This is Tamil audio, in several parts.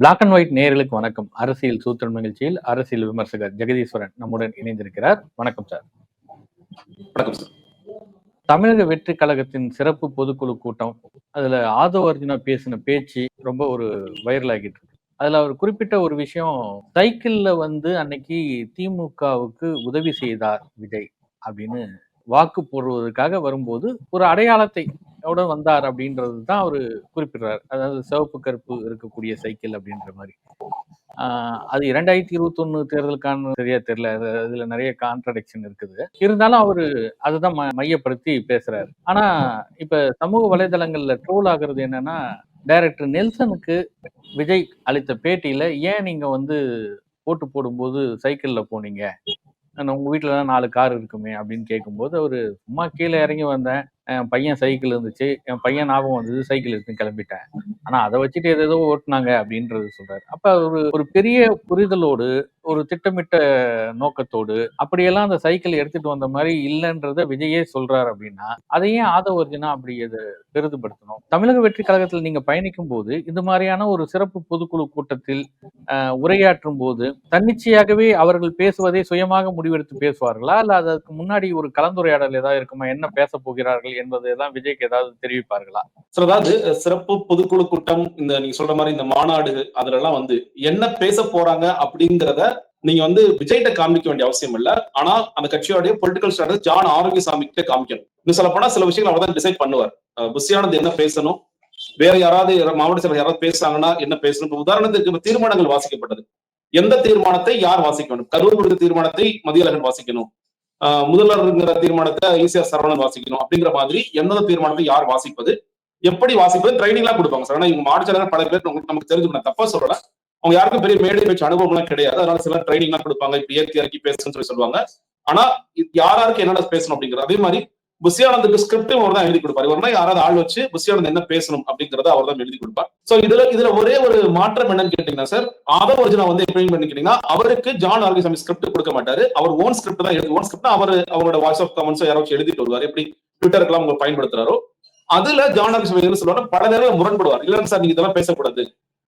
பிளாக் அண்ட் ஒயிட் நேயர்களுக்கு வணக்கம். அரசியல் சூத்திரம் நிகழ்ச்சியில் அரசியல் விமர்சகர் ஜெகதீஸ்வரன் நம்முடன் இணைந்திருக்கிறார். வணக்கம் சார். வணக்கம் சார். தமிழக வெற்றி கழகத்தின் சிறப்பு பொதுக்குழு கூட்டம் அதுல ஆதவ அர்ஜுனா பேசின பேச்சு ரொம்ப ஒரு வைரல் ஆகிட்டு இருக்கு. அதுல அவர் குறிப்பிட்ட ஒரு விஷயம் சைக்கிள்ல வந்து அன்னைக்கு திமுகவுக்கு உதவி செய்தார் விஜய் அப்படின்னு வாக்கு போடுவதற்காக வரும்போது ஒரு அடையாளத்தை எவ்வளோ வந்தார் அப்படின்றது தான் அவர் குறிப்பிடுறார். அதாவது சிவப்பு கருப்பு இருக்கக்கூடிய சைக்கிள் அப்படின்ற மாதிரி. ஆஹ் அது இரண்டாயிரத்தி இருபத்தி ஒன்னு தேர்தலுக்கான சரியா தெரியல. அது- அதுல நிறைய கான்ட்ரடிக்ஷன் இருக்குது. இருந்தாலும் அவரு அதுதான் ம- மையப்படுத்தி பேசுறாரு. ஆனா இப்ப சமூக வலைதளங்கள்ல ட்ரோல் ஆகுறது என்னன்னா டைரக்டர் நெல்சனுக்கு விஜய் அளித்த பேட்டியில ஏன் நீங்க வந்து ஓட்டு போடும்போது சைக்கிள்ல போனீங்க? நான் உங்கள் வீட்டில் தான் நாலு கார் இருக்குமே அப்படின்னு கேட்கும்போது அவர் சும்மா கீழே இறங்கி வந்தேன். என் பையன் சைக்கிள் இருந்துச்சு. என் பையன் ஞாபகம் வந்தது சைக்கிள் இருக்குன்னு கிளம்பிட்டேன். ஆனா அதை வச்சுட்டு எதோ ஓட்டுனாங்க அப்படின்றது சொல்றாரு. அப்ப ஒரு ஒரு பெரிய புரிதலோடு ஒரு திட்டமிட்ட நோக்கத்தோடு அப்படியெல்லாம் அந்த சைக்கிள் எடுத்துட்டு வந்த மாதிரி இல்லைன்றத விஜயே சொல்றாரு அப்படின்னா அதையே ஆதவ அர்ஜுனா அப்படி அதை பெரிதுபடுத்தணும். தமிழக வெற்றி கழகத்தில் நீங்க பயணிக்கும் போது இந்த மாதிரியான ஒரு சிறப்பு பொதுக்குழு கூட்டத்தில் உரையாற்றும் போது தன்னிச்சையாகவே அவர்கள் பேசுவதை சுயமாக முடிவெடுத்து பேசுவார்களா? அல்ல அதற்கு முன்னாடி ஒரு கலந்துரையாடல் ஏதாவது இருக்குமா? என்ன பேச போகிறார்கள்? என்பதுதான் விஜய்க்கு ஏதாவது தெரிவிப்பார்களா? சார் அதாவது சிறப்பு பொதுக்குழு கூட்டம் இந்த நீங்க சொல்ற மாதிரி இந்த மாநாடு அதுல எல்லாம் வந்து என்ன பேச போறாங்க அப்படிங்கிறத நீங்க வந்து விஜய்கிட்ட காமிக்க வேண்டிய அவசியம் இல்ல. ஆனா அந்த கட்சியோடைய பொலிட்டிக்கல் ஸ்ட்ராட்டஜி ஜான் ஆரோக்கியசாமி கிட்ட காமிக்கணும். இன்னும் சொல்ல போனா சில விஷயங்கள் அவர் தான் டிசைட் பண்ணுவார். அஹ், புஷியானந்த் என்ன பேசணும்? வேற யாராவது மாவட்ட செயலர் யாராவது பேசுறாங்கன்னா என்ன பேசணும்? இப்ப உதாரணத்துக்கு தீர்மானங்கள் வாசிக்கப்பட்டது. எந்த தீர்மானத்தை யார் வாசிக்கணும்? கரூர் விருது தீர்மானத்தை மதியழகன் வாசிக்கணும். முதல்வர்ங்கிற தீர்மானத்தை ஈசிஆர் சரவணன் வாசிக்கணும் அப்படிங்கிற மாதிரி எந்தெந்த தீர்மானத்தை யார் வாசிப்பது எப்படி வாசிப்பது ட்ரைனிங்லாம் கொடுப்பாங்க. சார் ஆனா இவங்க மாவட்ட பல பேர் உங்களுக்கு நமக்கு தெரிஞ்சு தப்பா சொல்லல. அவங்க யாருக்கும் பெரிய மேடை பேச்சு அனுபவம்லாம் கிடையாது. அதனால சில ட்ரைனிங்லாம் கொடுப்பாங்க. இப்படி ஏற்றி இறக்கி பேசுன்னு சொல்லி சொல்லுவாங்க. ஆனா யாராருக்கு யார் யாருக்கு என்னென்ன பேசணும் அப்படிங்கிறது அதே மாதிரி புஷியானந்துக்கு ஸ்கிரிப்ட் அவர் தான் எழுதி கொடுப்பார். இவர்னா யாராவது ஆள் வச்சு புசியானந்த் என்ன பேசணும் அப்படிங்கறத அவர் தான் எழுதி கொடுப்பார். சோ இதுல இதுல ஒரே ஒரு மாற்றம் என்னன்னு கேட்டீங்கன்னா சார் ஆதவ ஒரிஜினா வந்து எப்படி பண்ணிக்கிட்டீங்கன்னா அவருக்கு ஜான் ஆர்கிசாமி ஸ்கிரிப்ட் கொடுக்க மாட்டாரு. அவர் ஓன் ஸ்கிரிப்ட் தான் எழுதி ஓன் ஸ்கிரிப்ட் அவர் அவரோட வாய்ஸ் ஆஃப் கமெண்ட்ஸ் யாராச்சும் எழுதிட்டு வருவார். எப்படி ட்விட்டருக்கெல்லாம் அவங்க பயன்படுத்துறாரோ. அதுல ஜான் ஆர்கிசாமி என்ன சொல்லுவாரு பல நேரம் முரண்படுவார். இல்லைன்னு சார் நீங்க இதெல்லாம் பேசக்கூடாது.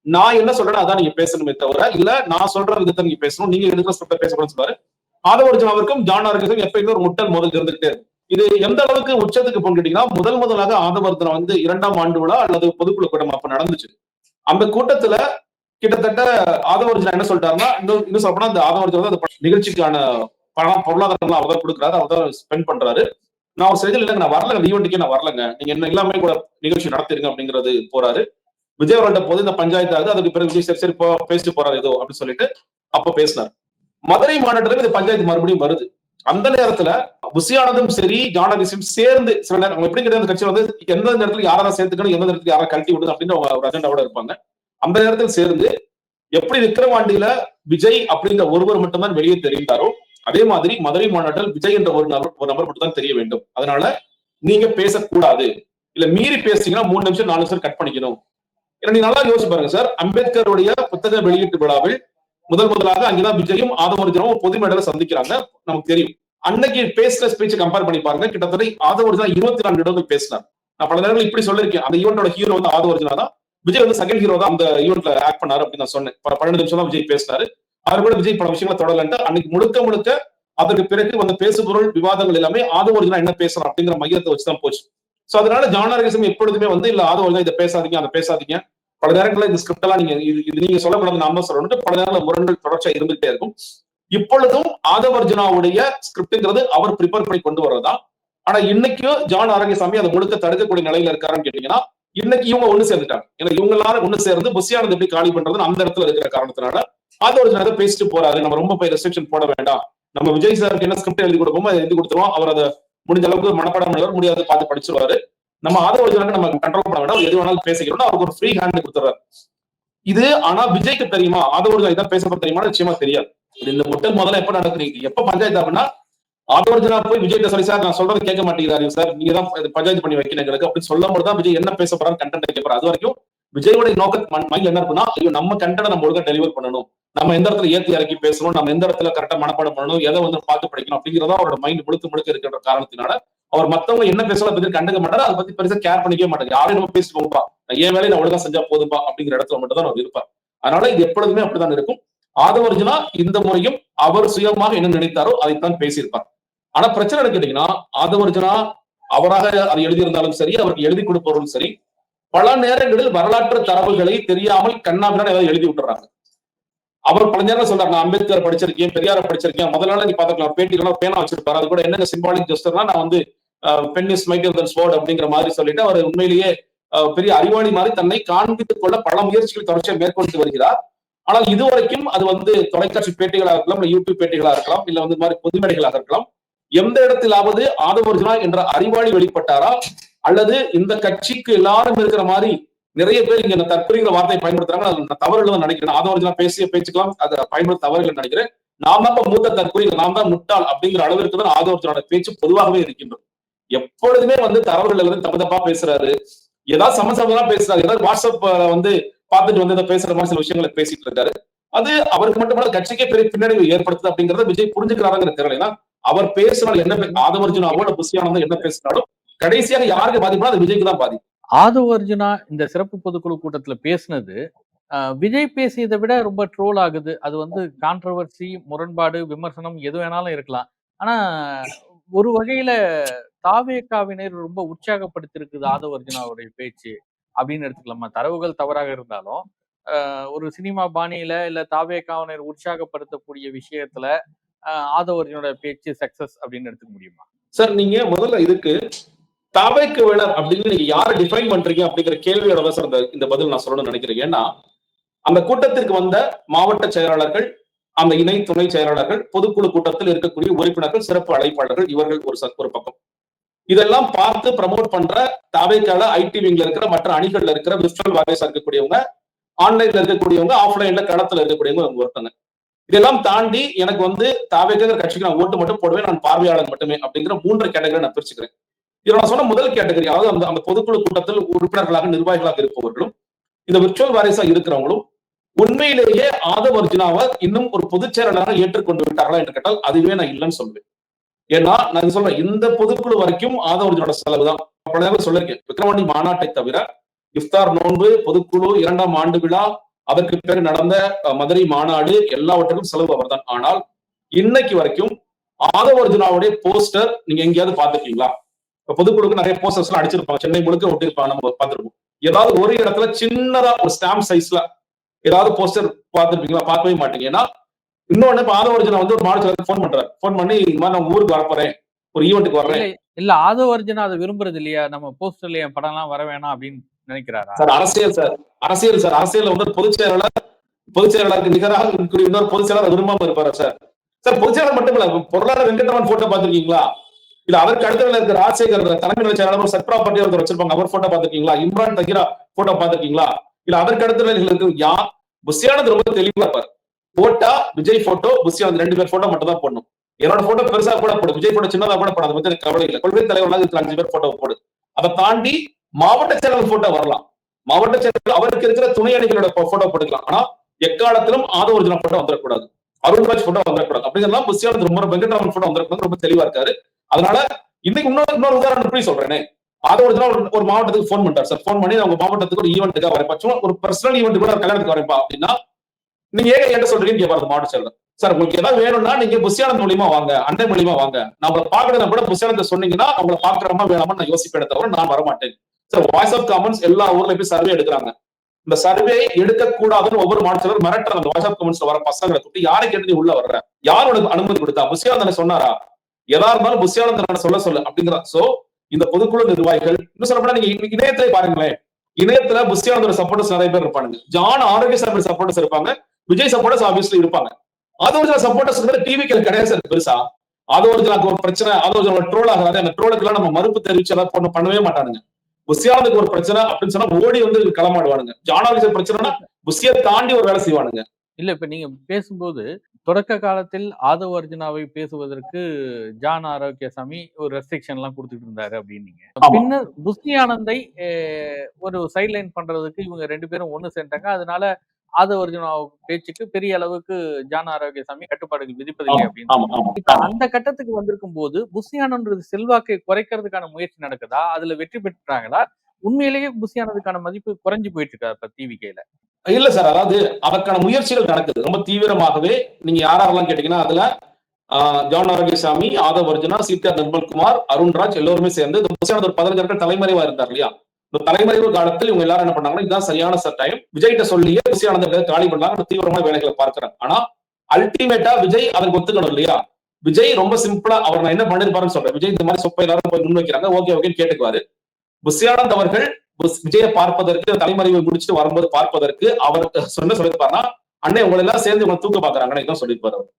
நான் என்ன சொல்றேன் அதான் நீங்க பேசணுமே தவிர இல்ல நான் சொல்ற விதத்தை நீங்க பேசணும். நீங்க எடுக்கிற ஸ்கிரிப்ட பேசக்கூடாதுன்னு சொல்லுவாரு. ஆதவ அவருக்கும் ஜான் ஆர்கிசாமி எப்பயுமே ஒரு முட்டல் முதல் இருந்துகிட்டே இருக்கும். இது எந்த அளவுக்கு உச்சத்துக்கு போன்னு முதல் முதலாக ஆதவர்தனம் வந்து இரண்டாம் ஆண்டு விழா அல்லது பொதுக்குழு கூட்டம் அப்ப நடந்துச்சு. அந்த கூட்டத்துல கிட்டத்தட்ட ஆதவர்ஜன் என்ன சொல்லிட்டாருன்னா இன்னும் இன்னும் சொல்லப்போனா அந்த ஆதவர்ஜன் வந்து அந்த நிகழ்ச்சிக்கான பணம் பொருளாதாரம் அவர் தான் கொடுக்குறாரு அவர் தான் ஸ்பெண்ட் பண்றாரு. நான் ஒரு செய்தியில் இல்லைங்க நான் வரலங்க ஈவெண்ட்டுக்கே நான் வரலங்க. நீங்க என்ன எல்லாமே கூட நிகழ்ச்சி நடத்திருங்க அப்படிங்கிறது போறாரு. விஜய் அவர்கள்ட்ட போது இந்த பஞ்சாயத்து ஆகுது அதுக்கு பிறகு விஜய் சரி சரி போ பேசிட்டு போறாரு ஏதோ அப்படின்னு சொல்லிட்டு அப்ப பேசினார். மதுரை மாநாட்டுல இந்த பஞ்சாயத்து மறுபடியும் வருது. அந்த நேரத்துல புசியானதும் சரி ஜானகிசும் சேர்ந்து சில நேரம் அவங்க எப்படி கிடையாது கட்சி வந்து எந்த நேரத்துல யாரா சேர்த்துக்கணும் எந்த நேரத்துல யாரா கழட்டி விடுது அப்படின்னு அவங்க ஒரு அஜெண்டாவோட இருப்பாங்க. அந்த நேரத்தில் சேர்ந்து எப்படி விக்கிரவாண்டியில விஜய் அப்படிங்கிற ஒருவர் மட்டும்தான் வெளியே தெரிந்தாரோ அதே மாதிரி மதுரை மாநாட்டில் விஜய் என்ற ஒரு நபர் ஒரு நபர் மட்டும் தான் தெரிய வேண்டும். அதனால நீங்க பேசக்கூடாது. இல்ல மீறி பேசுறீங்கன்னா மூணு நிமிஷம் நாலு நிமிஷம் கட் பண்ணிக்கணும். ஏன்னா நீங்க நல்லா யோசிச்சு பாருங்க சார் அம்பேத்கருடைய புத்தக வெளியீட்டு விழாவில் முதல் முதலாக அங்கேதான் விஜயும் ஆதவர்ஜனும் பொது மேடல சந்திக்கிறாங்க. நமக்கு தெரியும். அன்னைக்கு பேசுற ஸ்பீச் கம்பேர் பண்ணி பாருங்க. கிட்டத்தட்ட ஆதவர்ஜனா இருபத்தி நான்கு இடங்கள் பேசினார். நான் பல நேரங்கள் இப்படி சொல்லியிருக்கேன். அந்த ஈவெண்டோட ஹீரோ வந்து ஆதவர்ஜனா தான். விஜய் வந்து செகண்ட் ஹீரோ தான் அந்த ஈவெண்ட்ல ஆக்ட் பண்ணாரு அப்படின்னு நான் சொன்னேன். பன்னெண்டு நிமிஷம் தான் விஜய் பேசினாரு. அவர் கூட விஜய் பல விஷயங்களை தொடரலன்ட்டு அன்னைக்கு முழுக்க முழுக்க அதற்கு பிறகு வந்த பேசுபொருள் விவாதங்கள் எல்லாமே ஆதவர்ஜனா என்ன பேசுறோம் அப்படிங்கிற மையத்தை வச்சுதான் போச்சு. சோ அதனால ஜானரகிசம் எப்பொழுதுமே வந்து இல்ல ஆதவர்ஜனா இதை பேசாதீங்க அதை பேசாதீங்க. பல நேரங்களில் இந்த ஸ்கிரிப்ட் எல்லாம் நீங்க இது இது நீங்க சொல்லக்கூடாது முடியாது நம்ம சொல்லணும் பல நேரங்களில் முரண்கள் தொடர்ச்சியா இருந்துகிட்டே இருக்கும். இப்பொழுதும் ஆதவர்ஜுனாவுடைய ஸ்கிரிப்ட்ங்கிறது அவர் ப்ரிப்பேர் பண்ணி கொண்டு வர்றதுதான். ஆனா இன்னைக்கும் ஜான் ஆரோக்கியசாமி அதை முழுக்க தடுக்கக்கூடிய நிலையில இருக்காருன்னு கேட்டீங்கன்னா இன்னைக்கு இவங்க ஒண்ணு சேர்ந்துட்டாங்க. ஏன்னா இவங்க எல்லாரும் ஒண்ணு சேர்ந்து புஷியானது எப்படி காலி பண்றதுன்னு அந்த இடத்துல இருக்கிற காரணத்தினால ஆதவர்ஜனா அதை பேசிட்டு போறாரு. நம்ம ரொம்ப போய் ரெஸ்ட்ரிக்ஷன் போட வேண்டாம். நம்ம விஜய் சாருக்கு என்ன ஸ்கிரிப்ட் எழுதி கொடுப்போமோ அதை எழுதி கொடுத்துருவோம். அவர் அதை முடிஞ்ச அளவுக்கு மனப்பாடம் பண்ணுவார் முடியாது பார்த்து படிச்சிருவாரு. நம்ம ஆதரவு நம்ம கண்ட்ரோல் பண்ண வேண்டாம். எது வேணாலும் பேசிக்கிறோம் அவருக்கு ஒரு ஃப்ரீ ஹேண்ட் கொடுத்துறாரு. இது ஆனா விஜய்க்கு தெரியுமா? ஆதவர்கள் இதான் பேசப்பட தெரியுமா நிச்சயமா தெரியாது. இந்த முட்டல் முதல்ல எப்ப நடக்குது? எப்ப பஞ்சாயத்து அப்படின்னா ஆதவர்ஜனா போய் விஜய் சொல்லி சார் நான் சொல்றது கேட்க மாட்டேங்கிறாரு சார். நீங்க தான் இது பஞ்சாயத்து பண்ணி வைக்கணும் எங்களுக்கு. அப்படின்னு சொல்லும் போது தான் விஜய் என்ன பேச போறாரு கண்டென்ட் கேட்பாரு. அது வரைக்கும் விஜயோட நோக்க மைண்ட் என்ன இருக்குன்னா ஐயோ நம்ம கண்டென்ட் நம்ம ஒழுங்கா டெலிவர் பண்ணணும். நம்ம எந்த இடத்துல ஏத்தி இறக்கி பேசணும் நம்ம எந்த இடத்துல கரெக்டா மனப்பாடம் பண்ணணும் எதை வந்து பார்த்து படிக்கணும் அப்படிங்கிறதா அவரோட மைண்ட் முழுக்க முழுக்க இருக்கிற காரணத்தினால அவர் மத்தவங்க என்ன பேசலாம் பத்தி கண்டுக்க மாட்டாரு. அதை பத்தி பெருசா கேர் பண்ணிக்கவே மாட்டாரு. யாரையும் நம்ம பேசிட்டு போகும்பா என் வேலையை நான் ஒழுங்கா செஞ்சா போதும்பா அப்படிங்கிற இடத்துல மட்டும் தான் அவர் இருப்பார். அதனால இது எப்பொழுதுமே அப்படித்தான் இருக்கும். ஆதவர்ஜுனா இந்த முறையும் அவர் சுயமாக என்ன நினைத்தாரோ அதைத்தான் பேசியிருப்பார். ஆனா பிரச்சனை என்ன கேட்டீங்கன்னா ஆதவர்ஜுனா அவராக அதை எழுதியிருந்தாலும் சரி அவருக்கு எழுதி கொடுப்பவரும் சரி பல நேரங்களில் வரலாற்று தரவுகளை தெரியாமல் கண்ணாபின்னா ஏதாவது எழுதி விட்டுறாங்க. அவர் பல நேரம் சொல்றாரு நான் அம்பேத்கர் படிச்சிருக்கேன் பெரியார படிச்சிருக்கேன். முதல்ல நீ பாத்துக்கலாம் பேட்டிகள் பேனா வச்சிருப்பாரு. அது கூட என்னங்க சிம்பாலிக் ஜஸ்டர்னா நான் வந்து pen is mightier than sword அப்படிங்கிற மாதிரி சொல்லிட்டு அவர் உண்மையிலேயே பெரிய அறிவாளி மாதிரி தன்னை காண்பித்துக் கொள்ள பல முயற்சிகள் தொடர்ச்சியாக மேற்கொண்டு வருகிறார். ஆனால் இதுவரைக்கும் அது வந்து தொலைக்காட்சி பேட்டிகளாக இருக்கலாம் இல்ல யூடியூப் பேட்டிகளாக இருக்கலாம் இல்ல வந்து மாதிரி பொதுமேடைகளாக இருக்கலாம். எந்த இடத்திலாவது ஆதவர்ஜுனா என்ற அறிவாளி வெளிப்பட்டாரா? அல்லது இந்த கட்சிக்கு எல்லாரும் இருக்கிற மாதிரி நிறைய பேர் இங்க இந்த தற்கொலைங்கிற வார்த்தையை பயன்படுத்துறாங்க. நான் தவறுகள் நினைக்கிறேன். ஆதவர்ஜுனா பேசிய பேச்சுக்கலாம். அதை பயன்படுத்த தவறுகள் நினைக்கிறேன். நாம் தான் மூத்த தற்கொலை நாம் தான் முட்டாள் அப்படிங்கிற அளவிற்கு தான் ஆதவர்ஜுனோட பேச்சு பொதுவாகவே இருக்கின்றது. எப்பொழுதுமே வந்து தவறுகள் வந்து தப்பு தப்பா பேசுறாரு. ஏதாவது சமசமதான் பேசுறாரு. ஏதாவது வாட்ஸ்அப் வந்து பார்த்துட்டு வந்து இதை பேசுற மாதிரி சில விஷயங்களை பேசிட்டு இருக்காரு. அது அவருக்கு மட்டுமல்ல கட்சிக்கே பெரிய பின்னடைவு ஏற்படுத்துது அப்படிங்கறத விஜய் புரிஞ்சுக்கிறாருங்கிற தெரியல ஏன்னா அவர் பேசினால் என்ன பே- ஆதவர்ஜுனாவோட புஷியானந்தம் என்ன பேசினாலும் கடைசியாக யாருக்கு பாதிப்புனா அது விஜய்க்கு தான் பாதிப்பு. ஆதவ அர்ஜுனா இந்த சிறப்பு பொதுக்குழு கூட்டத்துல பேசினது ஆஹ், விஜய் பேசியதை விட ரொம்ப ட்ரோல் ஆகுது. அது வந்து கான்ட்ரவர்சி முரண்பாடு விமர்சனம் எது வேணாலும் இருக்கலாம். ஆனா ஒரு வகையில தாவேக்காவினர் ரொம்ப உற்சாகப்படுத்திருக்குது ஆதவ அர்ஜுனாவுடைய பேச்சு அப்படின்னு எடுத்துக்கலாமா? தரவுகள் தவறாக இருந்தாலும் ஆஹ், ஒரு சினிமா பாணியில இல்ல தாவேக்காவினர் உற்சாகப்படுத்தக்கூடிய விஷயத்துல ஆஹ், அர்ஜுனோட பேச்சு சக்சஸ் அப்படின்னு எடுத்துக்க முடியுமா? சார் நீங்க முதல்ல இதுக்கு தவைக்கு வேளர் அப்படின்னு நீங்க யாரை டிஃபைன் பண்றீங்க அப்படிங்கிற கேள்வியோட தான் சார் இந்த- இந்த பதில் நான் சொல்லணும்னு நினைக்கிறேன். ஏன்னா அந்த கூட்டத்திற்கு வந்த மாவட்ட செயலாளர்கள் அந்த இணை துணை செயலாளர்கள் பொதுக்குழு கூட்டத்தில் இருக்கக்கூடிய உறுப்பினர்கள் சிறப்பு அழைப்பாளர்கள் இவர்கள் ஒரு ஒரு பக்கம். இதெல்லாம் பார்த்து ப்ரமோட் பண்ற தவைக்கால ஐடி விங்ல இருக்கிற மற்ற அணிகள்ல இருக்கிற விர்ச்சுவல் வாரியஸா இருக்கக்கூடியவங்க ஆன்லைன்ல இருக்கக்கூடியவங்க ஆஃப்லைன்ல களத்துல இருக்கக்கூடியவங்க இவங்க ஒருத்தங்க. இதெல்லாம் தாண்டி எனக்கு வந்து தாவேக்கிற கட்சிக்கு நான் ஓட்டு மட்டும் போடுவேன் நான் பார்வையாளர் மட்டுமே அப்படிங்கிற மூன்று கேட்டகரி நான் பிரிச்சுக்கிறேன். இதுல நான் சொன்ன முதல் கேட்டகரி அதாவது அந்த அந்த பொதுக்குழு கூட்டத்தில் உறுப்பினர்களாக நிர்வாகிகளாக இருப்பவர்களும் இந்த விர்ச்சுவல் வாரிசா இருக்கிறவங்களும் உண்மையிலேயே ஆதவ அர்ஜுனாவை இன்னும் ஒரு பொதுச் செயலாளராக ஏற்றுக்கொண்டு விட்டார்களா என்று கேட்டால் அதுவே நான் இல்லைன்னு சொல்லுவேன் ஏன்னா நான் சொல்றேன் இந்த பொதுக்குழு வரைக்கும் ஆதவர்ஜனோட செலவு தான் பல நேரம் சொல்லியிருக்கேன் விக்ரவாண்டி மாநாட்டை தவிர இஃப்தார் நோன்பு பொதுக்குழு இரண்டாம் ஆண்டு விழா அதற்கு பிறகு நடந்த மதுரை மாநாடு எல்லாவற்றுக்கும் செலவு அவர்தான். ஆனால் இன்னைக்கு வரைக்கும் ஆதவர்ஜுனாவுடைய போஸ்டர் நீங்க எங்கேயாவது பாத்துருக்கீங்களா பொதுக்குழுக்கு நிறைய போஸ்டர்ஸ் எல்லாம் அடிச்சிருப்பாங்க சென்னை முழுக்க ஒட்டிருப்பாங்க நம்ம பார்த்திருப்போம். ஏதாவது ஒரு இடத்துல சின்னதா ஒரு ஸ்டாம்ப் சைஸ்ல ஏதாவது போஸ்டர் பார்த்துருப்பீங்களா? பார்க்கவே மாட்டீங்க. ஏன்னா இன்னொன்னு இப்ப ஆதவ அர்ஜுனா வந்து ஒரு மாநிலத்துல ஃபோன் பண்றாரு. ஃபோன் பண்ணி இந்த மாதிரி நான் ஊருக்கு வரப்போறேன் ஒரு ஈவெண்ட்டுக்கு வர்றேன். இல்ல ஆதவ அர்ஜுனா அதை விரும்புறது இல்லையா? நம்ம போஸ்டர்ல என் படம் எல்லாம் வர வேணாம் அப்படின்னு நினைக்கிறாரா? சார் அரசியல் சார். அரசியல் சார். அரசியல் வந்து பொதுச் செயலாளர் பொதுச் செயலாளருக்கு நிகராக இருக்கக்கூடிய இன்னொரு பொதுச் செயலாளர் விரும்பாம இருப்பாரு சார்? சார் பொதுச் செயலாளர் மட்டும் இல்ல பொருளாதார வெங்கடவன் போட்டோ பாத்திருக்கீங்களா இல்ல அவருக்கு அடுத்த இருக்க ராஜசேகர் தலைமை செயலாளர் செட் ப்ராப்பர்ட்டி ஒருத்தர் வச்சிருப்பாங்க. அவர் போட்டோ பாத்திருக்கீங்களா இம்ரான் தகிரா போட்டோ பாத்திருக்கீங்களா இல்ல அதற்கு அடுத்த நிலையில் இருக்கு. யா புஷியானது ரொம்ப தெளிவா இருப்பார். போட்டா விஜய் போட்டோ புஷியானது ரெண்டு பேர் போட்டோ மட்டும் தான் போடணும். என்னோட போட்டோ பெருசா கூட போடும் விஜய் போட்டோ சின்னதா கூட போட அதை பத்தி எனக்கு கவலை இல்லை. கொள்கை தலைவர் இருக்கிற அஞ்சு பேர் போட்டோ போடு. அதை தாண்டி மாவட்ட செயலாளர் போட்டோ வரலாம். மாவட்ட செயலாளர் அவருக்கு இருக்கிற துணை அணிகளோட போட்டோ போட்டுக்கலாம். ஆனா எக்காலத்திலும் ஆதவ ஒரிஜினல் போட்டோ வந்துடக்கூடாது. அருண்ராஜ் போட்டோ வந்துடக்கூடாது. அப்படிங்கிறலாம் புஷியானது ரொம்ப வெங்கட்ராமன் போட்டோ வந்துடக்கூடாது. ரொம்ப தெளிவா இருக்காரு. அதனால இன்னைக்கு இன்னொரு இன்னொரு உதாரணம் எப்படி சொல்றேனே. ஆதவ ஒரிஜினல் ஒரு- மாவட்டத்துக்கு ஃபோன் பண்ணிட்டார். சார் ஃபோன் பண்ணி அவங்க மாவட்டத்துக்கு ஒரு ஈவெண்ட்டுக்காக வரேன் சும்மா ஒரு பர்சனல் ஈவெண்ட் கூட கல்யாணத்துக்கு வரேன்ப்பா அப்படின்னா நீங்க ஏங்க என்ன சொல்றீங்கன்னு கேட்பாரு மாவட்ட செயலர். சார் உங்களுக்கு ஏதாவது வேணும்னா நீங்க புஷியானந்த் மூலியமா வாங்க அண்டை மூலியமா வாங்க. நம்ம பாக்குறத கூட புசியானத்தை சொன்னீங்கன்னா உங்களை பாக்குறமா வேணாமா நான் யோசிப்பேன் தவிர நான் வரமாட்டேன். சார் வாய்ஸ் ஆஃப் காமன்ஸ் எல்லா ஊர்ல போய் சர்வே எடுக்கிறாங்க. இந்த சர்வே எடுக்க கூடாதுன்னு ஒவ்வொரு மாநிலத்திலும் மிரட்டுற அந்த வாய்ஸ் ஆஃப் கமெண்ட்ஸ்ல வர பசங்களை கூப்பிட்டு யாரை கேட்டு நீ உள்ள வர்ற? யார் உனக்கு அனுமதி கொடுத்தா? புசியானந்தனை சொன்னாரா? எதா இருந்தாலும் புசியானந்தன சொல்ல சொல்லு அப்படிங்கிற சோ இந்த பொதுக்குழு நிர்வாகிகள் இன்னும் சொல்லப்போனா நீங்க இன்னைக்கு இணையத்திலே பாருங்களேன். இணையத்துல புஷியானந்தோட சப்போர்ட்டர்ஸ் நிறைய பேர் இருப்பாங்க ஜான் ஆரோக்கிய சப்போர்ட்டர்ஸ் இருப்பாங்க. விஜய் சப்போர்ட்டர்ஸ் ஆப்வியஸ்லி இருப்பாங்க. சில சப்போர்ட்டர்ஸ் டிவிக்கு கிடையாது சார் பெருசா. அது ஒரு பிரச்சனை சில ட்ரோல் ஆகாது. அந்த ட்ரோலுக்கு நம்ம மறுப்பு தெரிவிச்சு எல்லாம் பண்ண- பண்ணவே மாட்டானுங்க. புஷியானதுக்கு ஒரு பிரச்சனை அப்படின்னு சொன்னா ஓடி வந்து களமாடுவானுங்க. ஜானாவிசர் பிரச்சனைனா புஷியை தாண்டி ஒரு வேலை செய்வானுங்க. இல்ல இப்ப நீங்க பேசும்போது தொடக்க காலத்தில் ஆதவ அர்ஜுனாவை பேசுவதற்கு ஜான் ஆரோக்கியசாமி ஒரு ரெஸ்ட்ரிக்ஷன் எல்லாம் கொடுத்துட்டு இருந்தாரு அப்படின்னீங்க. பின்னர் புஷ்ணி ஆனந்தை ஒரு சைட்லைன் பண்றதுக்கு இவங்க ரெண்டு பேரும் ஒண்ணு சேர்ந்தாங்க அதனால ஆதவ அர்ஜுனா பேச்சுக்கு பெரிய அளவுக்கு ஜான் ஆரோக்கியசாமி கட்டுப்பாடுகள் விதிப்பதில்லை அப்படின்னு இப்ப அந்த கட்டத்துக்கு வந்திருக்கும் போது புஷியானன்றது செல்வாக்கை குறைக்கிறதுக்கான முயற்சி நடக்குதா? அதுல வெற்றி பெற்றாங்களா? உண்மையிலேயே புஷியானதுக்கான மதிப்பு குறைஞ்சு போயிட்டு இருக்கா இப்ப டிவிக்கையில இல்ல சார் அதாவது அதற்கான முயற்சிகள் நடக்குது. ரொம்ப தீவிரமாகவே நீங்க யாரெல்லாம் கேட்டீங்கன்னா அதுல ஆஹ், ஜான் ஆரோக்கியசாமி ஆதவ் அர்ஜுனா சீதா நிர்மல்குமார் அருண்ராஜ் எல்லோருமே சேர்ந்து புதுசான ஒரு பதினஞ்சு நாட்கள் தலைமறைவா இருந்தார் இல்லையா? இந்த தலைமறைவு காலத்தில் இவங்க எல்லாரும் என்ன பண்ணாங்கன்னா இதுதான் சரியான சார் டைம் விஜய்கிட்ட சொல்லியே புசியானந்த காலி பண்ணாங்க தீவிரமான வேலைகளை பார்க்கிறாங்க. ஆனா அல்டிமேட்டா விஜய் அதற்கு ஒத்துக்கணும் இல்லையா? விஜய் ரொம்ப சிம்பிளா அவர் நான் என்ன பண்ணிருப்பாருன்னு சொல்றேன். விஜய் இந்த மாதிரி சொப்பை எல்லாரும் போய் வைக்கிறாங்க ஓகே ஓகே கேட்டுக்குவாரு. புசியானந்த் அவர்கள் விஜயை பார்ப்பதற்கு தலைமறைவை முடிச்சுட்டு வரும்போது பார்ப்பதற்கு அவர் சொன்ன சொல்லிருப்பாருன்னா அண்ணே உங்களை எல்லாம் சேர்ந்து உங்களை தூக்க பாக்குறாங்கன்னு சொல்லியிருப்பாரு அவர்.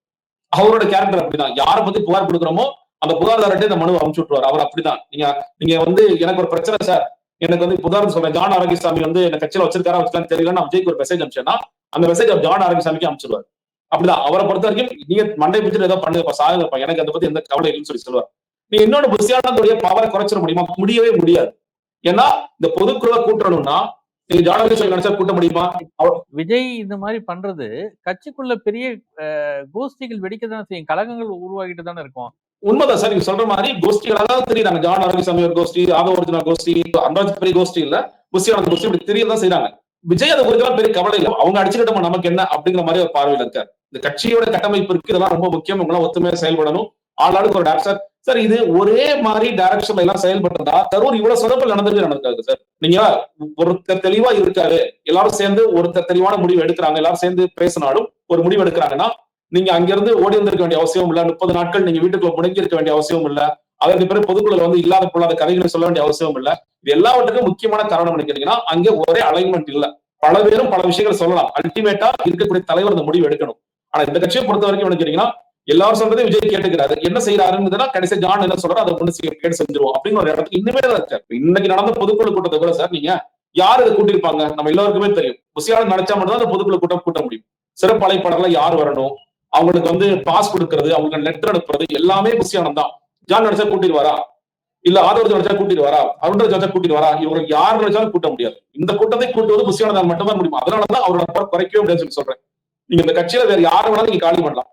அவரோட கேரக்டர் அப்படிதான். யாரை பத்தி புகார் கொடுக்குறோமோ அந்த புகார்தார்ட்டே இந்த மனு அனுப்பிச்சு விட்டுருவார். அவர் அப்படிதான். நீங்க நீங்க வந்து எனக்கு ஒரு பிரச்சனை சார். எனக்கு வந்து உதாரணம் சொல்றேன் ஜான் ஆரோக்கியசாமி வந்து என்ன கட்சியில வச்சிருக்காரா வச்சுக்கலாம் தெரியல நான் விஜய்க்கு ஒரு மெசேஜ் அனுப்பிச்சேன்னா அந்த மெசேஜ் ஜான் ஆரோக்கியசாமிக்கு அனுப்பிச்சிருவார். அப்படிதான். அவரை பொறுத்த வரைக்கும் நீங்க மண்டை பிடிச்சிட்டு ஏதோ பண்ணுங்கப்பா சாகுங்கப்பா எனக்கு அதை பத்தி எந்த கவலை இல்லைன்னு சொல்லி சொல்லுவார். நீ இன்னொன்று புசியானதுடைய பவரை குறைச்சிட முடியுமா? முடியவே முடியாது. ஏன்னா இந்த பொதுக்குழுவை கூட்டணும்னா நீங்க ஜான் நினைச்சா கூட்ட முடியுமா? விஜய் இந்த மாதிரி பண்றது கட்சிக்குள்ள பெரிய கோஷ்டிகள் வெடிக்க தானே செய்யும். கழகங்கள் உருவாகிட்டு தானே இருக்கும். உண்மைதான் சார் நீங்க சொல்ற மாதிரி கோஷ்டிகள் அதாவது தெரியுறாங்க ஜான் ஆரோக்கியசாமி ஒரு கோஷ்டி ஆதவ ஒரிஜினல் கோஷ்டி அன்ராஜ் பெரிய கோஷ்டி இல்ல புசியானந்த கோஷ்டி இப்படி தெரியதான் செய்யறாங்க விஜய் அதை குறித்து பெரிய கவலை இல்லை. அவங்க அடிச்சுக்கிட்டோம் நமக்கு என்ன அப்படிங்கிற மாதிரி ஒரு பார்வையில் இருக்காரு. இந்த கட்சியோட கட்டமைப்பு இருக்கு இதெல்லாம் ரொம்ப முக்கியம். இவங்களாம் ஒத்துமையா செயல்படணும். ஆளாளுக்கு ஒரு டேரக்டர் சார் இது ஒரே மாதிரி டைரக்ஷன்ல எல்லாம் செயல்பட்டிருந்தா தரூர் இவ்வளவு சொதப்பல் நடந்தது நடந்திருக்காது சார். நீங்க ஒருத்தர் தெளிவா இருக்காரு. எல்லாரும் சேர்ந்து ஒருத்தர் தெளிவான முடிவு எடுக்கிறாங்க. எல்லாரும் சேர்ந்து பேசினாலும் ஒரு முடிவு எடுக்கிறாங்கன்னா நீங்க அங்கிருந்து ஓடி இருந்திருக்க வேண்டிய அவசியம் இல்ல. முப்பது நாட்கள் நீங்க வீட்டுக்குள்ள முடங்கி இருக்க வேண்டிய அவசியம் இல்ல. அதற்கு பிறகு பொதுக்குழுல வந்து இல்லாத பொல்லாத கதைகளை சொல்ல வேண்டிய அவசியம் இல்ல. இது எல்லாவற்றுக்கும் முக்கியமான காரணம் நினைக்கிறீங்கன்னா கேட்டீங்கன்னா அங்கே ஒரே அலைன்மெண்ட் இல்ல. பல பேரும் பல விஷயங்கள் சொல்லலாம். அல்டிமேட்டா இருக்கக்கூடிய தலைவர் அந்த முடிவு எடுக்கணும். ஆனா இந்த கட்சியை பொறுத்த வரைக்கும் கேட்டீங்கன்னா எல்லாரும் சொல்றதையும் விஜய் கேட்டுக்கிறாரு. என்ன செய்யறாருன்னு கடைசி ஜான் என்ன சொல்றாரு அதை ஒண்ணு கேட்டு செஞ்சிருவோம் அப்படிங்கிற ஒரு இடத்துக்கு இன்னுமே தான் இருக்காரு. இன்னைக்கு நடந்த பொதுக்குழு கூட்டத்தை கூட சார் நீங்க யார் இதை கூட்டியிருப்பாங்க? நம்ம எல்லாருக்குமே தெரியும். புசியாளர் நினைச்சா மட்டும் தான் அந்த பொதுக்குழு கூட்டம் கூட்ட முடியும். சிறப்பு அழைப்பாளர்ல யார் வரணும்? அவங்களுக்கு வந்து பாஸ் கொடுக்கறது அவங்களுக்கு லெட்டர் அனுப்புறது எல்லாமே குசியானம் தான். ஜான் நினைச்சா வரா? இல்ல ஆதரவு நினைச்சா கூட்டிடுவாரா அருண்ராஜ் நினைச்சா வரா? இவங்க யார் நினைச்சாலும் கூட்ட முடியாது. இந்த கூட்டத்தை கூட்டுவது குசியானதால் மட்டும்தான் முடியும்? அதனாலதான் அவரோட குறைக்கவே முடியாதுன்னு சொல்லி சொல்றேன். நீங்க இந்த கட்சியில வேற யார் வேணாலும் நீங்க காலி பண்ணலாம்.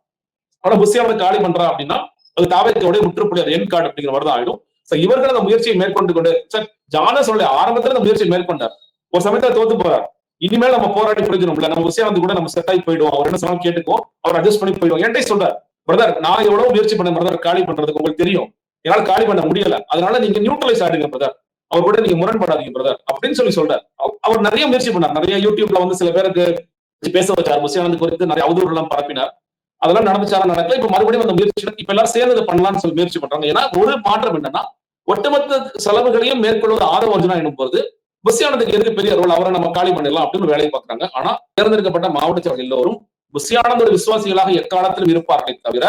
ஆனா புசியானதை காலி பண்றா அப்படின்னா அது தாவரத்தோடய முற்றுப்புள்ளி என் கார்டு அப்படிங்கிற மாதிரி தான் ஆயிடும். So இவர்கள் அந்த முயற்சியை மேற்கொண்டு கொண்டு சார் ஜான சொல்ல ஆரம்பத்துல அந்த முயற்சியை மேற்கொண்டார். ஒரு சமயத்துல தோத்து போறார். இனிமேல் நம்ம போராடி புரிஞ்சிடும்ல நம்ம விஷயம் கூட நம்ம செட் ஆகி போயிடுவோம். அவர் என்ன சொன்னாலும் கேட்டுக்குவோம் அவர் அட்ஜஸ்ட் பண்ணி போயிடுவோம். என்கிட்ட சொல்றாரு? பிரதர் நான் எவ்வளவு முயற்சி பண்ண பிரதர் காலி பண்றதுக்கு உங்களுக்கு தெரியும். என்னால் காலி பண்ண முடியல. அதனால நீங்க நியூட்ரலைஸ் ஆடுங்க பிரதர் அவர் கூட நீங்க முரண்படாதீங்க பிரதர் அப்படின்னு சொல்லி சொல்றாரு. அவர் நிறைய முயற்சி பண்ணார். நிறைய யூடியூப்ல வந்து சில பேருக்கு பேச வச்சார். முசியானந்த் குறித்து நிறைய அவதூறு எல்லாம் பரப்பினார். அதெல்லாம் நடந்துச்சாரா நடக்கல. இப்ப மறுபடியும் அந்த முயற்சி இப்ப எல்லாரும் சேர்ந்து பண்ணலாம்னு சொல்லி முயற்சி பண்றாங்க. ஏன்னா ஒரு மாற்றம் என்னன்னா ஒட்டுமொத்த செலவுகளையும் மேற்கொள்வது ஆதவ அர்ஜுனா எனும் போது புசியானதுக்கு எதுக்கு பெரிய ரோல்? அவரை நம்ம காலி பண்ணிடலாம் அப்படின்னு வேலையை பார்க்குறாங்க. ஆனா தேர்ந்தெடுக்கப்பட்ட மாவட்ட செயலர்கள் எல்லோரும் புசியானந்தோட விசுவாசிகளாக எக்காலத்திலும் இருப்பார்களே தவிர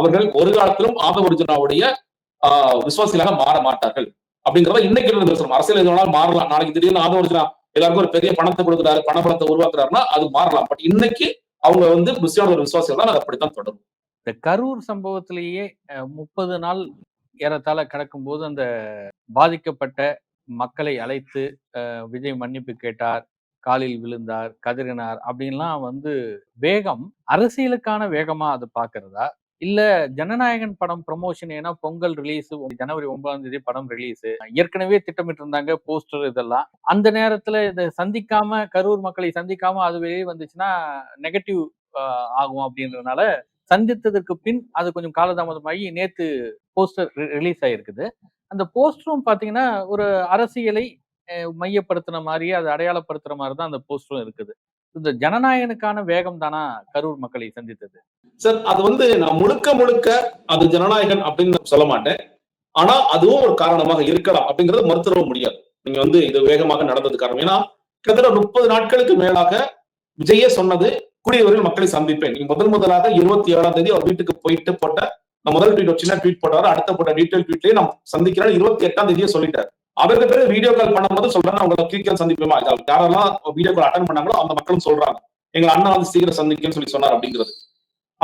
அவர்கள் ஒரு காலத்திலும் ஆதவ விசுவாசிகளாக மாற மாட்டார்கள். அப்படிங்கிறத இன்னைக்கு இருந்த அரசியல் எது மாறலாம். நாளைக்கு திடீர்னு ஆதவ எல்லாருக்கும் ஒரு பெரிய பணத்தை கொடுக்குறாரு பண பணத்தை உருவாக்குறாருன்னா அது மாறலாம். பட் இன்னைக்கு அவங்க வந்து புசியானோட விசுவாசிகள் தான் அது அப்படித்தான் தொடரும். இந்த கரூர் சம்பவத்திலேயே முப்பது நாள் ஏறத்தாழ கடக்கும்போது அந்த பாதிக்கப்பட்ட மக்களை அழைத்து விஜய் மன்னிப்பு கேட்டார் காலில் விழுந்தார் கதறினார் அப்படின்லாம் வந்து வேகம் அரசியலுக்கான வேகமா அது பாக்குறதா? இல்ல ஜனநாயகன் படம் ப்ரமோஷன் ஏன்னா பொங்கல் ரிலீஸ் ஜனவரி ஒன்பதாம் தேதி படம் ரிலீஸ் ஏற்கனவே திட்டமிட்டு இருந்தாங்க போஸ்டர் இதெல்லாம். அந்த நேரத்துல இதை சந்திக்காம கரூர் மக்களை சந்திக்காம அது வெளியே வந்துச்சுன்னா நெகட்டிவ் ஆகும் அப்படின்றதுனால சந்தித்ததற்கு பின் அது கொஞ்சம் காலதாமதமாகி நேத்து போஸ்டர் ரிலீஸ் ஆயிருக்குது. அந்த போஸ்டரும் பார்த்தீங்கன்னா ஒரு அரசியலை மையப்படுத்துன மையப்படுத்தின மாதிரியே அதை அடையாளப்படுத்துற மாதிரி தான் அந்த போஸ்டரும் இருக்குது. இந்த ஜனநாயகனுக்கான வேகம் தானா கரூர் மக்களை சந்தித்தது? சார் அது வந்து நான் முழுக்க முழுக்க அது ஜனநாயகன் அப்படின்னு சொல்ல மாட்டேன். ஆனா அதுவும் ஒரு காரணமாக இருக்கலாம் அப்படிங்கறது மறுத்துட முடியாது. நீங்க வந்து இது வேகமாக நடந்தது காரணம். ஏன்னா கிட்டத்தட்ட முப்பது நாட்களுக்கு மேலாக விஜயே சொன்னது கூடியவர்கள் மக்களை சந்திப்பேன். நீங்க முதல் முதலாக இருபத்தி ஏழாம் தேதி அவர் வீட்டுக்கு போயிட்டு போட்ட நான் முதல் ட்வீட் ஒரு சின்ன ட்வீட் போட்டாரு. அடுத்த போட்ட டீட்டெயில் ட்வீட்லயே நான் சந்திக்கிறேன் இருபத்தி எட்டாம் தேதியே சொல்லிட்டாரு. அவருக்கு பிறகு வீடியோ கால் பண்ணும்போது சொல்றேன் அவங்களை சீக்கிரம் சந்திப்போமா? யாரெல்லாம் வீடியோ கால் அட்டன் பண்ணாங்களோ அந்த மக்களும் சொல்றாங்க. எங்க அண்ணா வந்து சீக்கிரம் சந்திக்கன்னு சொல்லி சொன்னார் அப்படிங்கிறது.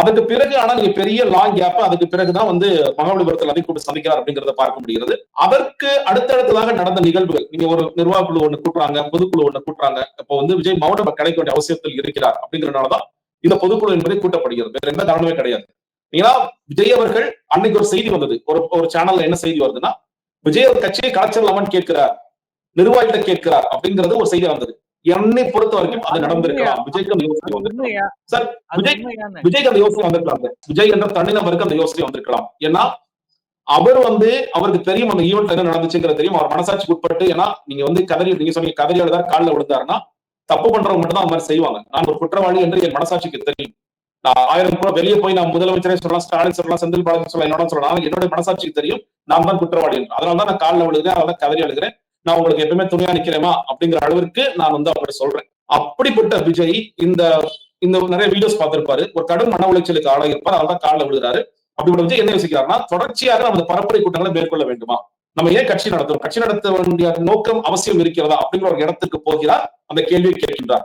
அதுக்கு பிறகு ஆனா நீங்க பெரிய லாங் கேப் அதுக்கு பிறகுதான் வந்து மகாபலிபுரத்தில் அதை கூட்டு சந்திக்கிறார் அப்படிங்கறத பார்க்க முடிகிறது. அதற்கு அடுத்தடுத்ததாக நடந்த நிகழ்வுகள் நீங்க ஒரு நிர்வாக குழு ஒண்ணு கூட்டுறாங்க பொதுக்குழு ஒண்ணு கூட்டுறாங்க. அப்போ வந்து விஜய் மாவட்ட கிடைக்க வேண்டிய அவசியத்தில் இருக்கிறார் அப்படிங்கறதுனாலதான் இந்த பொதுக்குழு என்பதை கூட்டப்படுகிறது. வேற எந்த காரணமே கிடையாது. ஏன்னா விஜய் அவர்கள் அன்னைக்கு ஒரு செய்தி வந்தது. ஒரு ஒரு சேனல்ல என்ன செய்தி வருதுன்னா விஜய் அவர் கட்சியை கலைச்சிடலாமான்னு கேட்கிறார். நிர்வாகிகிட்ட கேட்கிறார். அப்படிங்கிறது ஒரு செய்தி வந்தது. என்னை பொறுத்த வரைக்கும் அது நடந்திருக்கலாம்? விஜய்க்கு அந்த யோசனை வந்திருக்கலாம். சார் விஜய் விஜய்க்கு அந்த யோசனை வந்திருக்கலாம். விஜய் என்ற தனிநபருக்கு அந்த யோசனை வந்திருக்கலாம். ஏன்னா அவர் வந்து அவருக்கு தெரியும் அந்த ஈவெண்ட் என்ன நடந்துச்சுங்கிறது தெரியும். அவர் மனசாட்சிக்கு உட்பட்டு ஏன்னா நீங்க வந்து கதறி நீங்க சொன்னீங்க கதறி எழுதார் காலில் விழுந்தாருன்னா தப்பு பண்றவங்க மட்டும் தான் அந்த மாதிரி செய்வாங்க. நான் ஒரு குற்றவாளி என்று என் மனசாட்சிக்கு தெரியும். நான் ஆயிரம் கூட வெளியே போய் நான் முதலமைச்சரே சொல்லலாம் ஸ்டாலின் சொல்லலாம் செந்தில் பாலாஜி சொல்லலாம் என்னோட சொல்லலாம். என்னோட மனசாட்சிக்கு தெரியும் நான் தான் குற்றவாளி என்று. அதனால தான் நான் காலில் விழுகிறேன் அதனால கதறி அழுகிறேன். நான் உங்களுக்கு எப்பவுமே துணையா நிக்கிறேமா அப்படிங்கிற அளவிற்கு நான் வந்து அப்படி சொல்றேன். அப்படிப்பட்ட விஜய் இந்த இந்த நிறைய வீடியோஸ் பார்த்திருப்பாரு. ஒரு கடும் மன உளைச்சலுக்கு ஆளாகிருப்பார் அதனால தான் காலில் விழுகிறாரு. அப்படிப்பட்ட விஜய் என்ன யோசிக்கிறாருன்னா தொடர்ச்சியாக நம்ம பரப்புரை கூட்டங்களை மேற்கொள்ள வேண்டுமா? நம்ம ஏன் கட்சி நடத்துறோம்? கட்சி நடத்த வேண்டிய நோக்கம் அவசியம் இருக்கிறதா அப்படிங்கிற ஒரு இடத்துக்கு போகிறார் அந்த கேள்வியை கேட்கின்றார்.